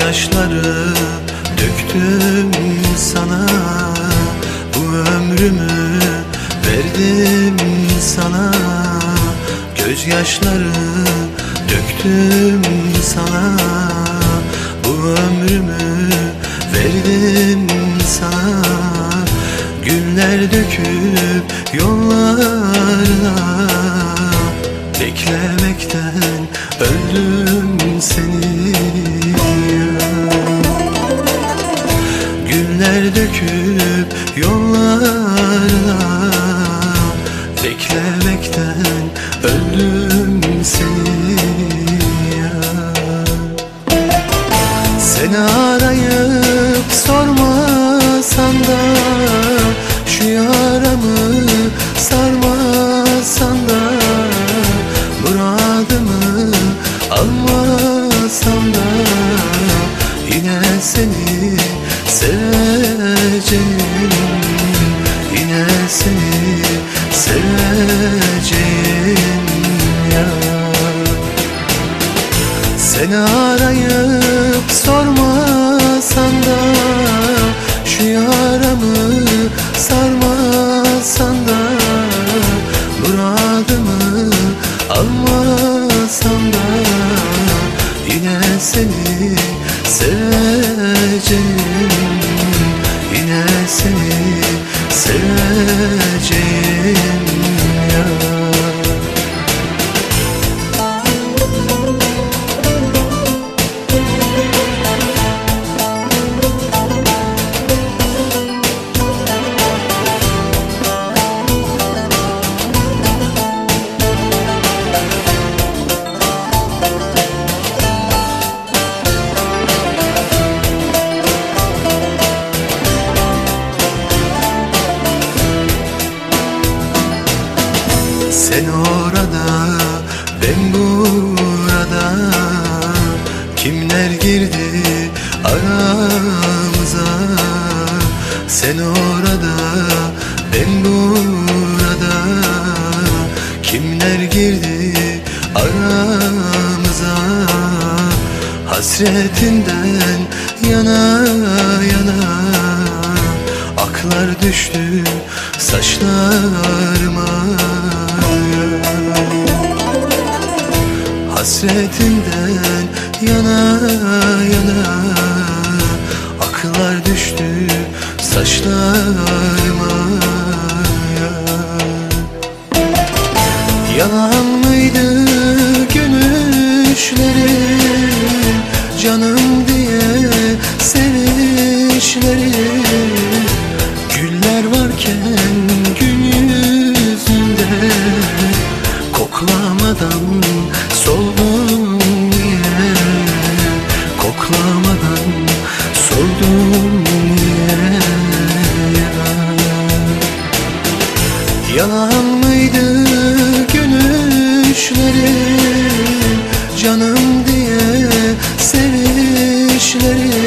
yaşları döktüm sana Bu ömrümü verdim sana Gözyaşları döktüm sana Bu ömrümü verdim sana Güller döküp yollarına Beklemekten öldüm seni. Güller döküp yollarına Beklemekten öldüm seni. Seni arayıp sormasan Almasan da Yine seni seveceğim. Yine seni Kimler girdi aramıza? Sen orada, ben burada. Kimler girdi aramıza? Hasretinden yana Hasretinden yana yana. Aklar düştü saçlarıma Yalan mıydı gülüşlerin Canım diye sevişlerin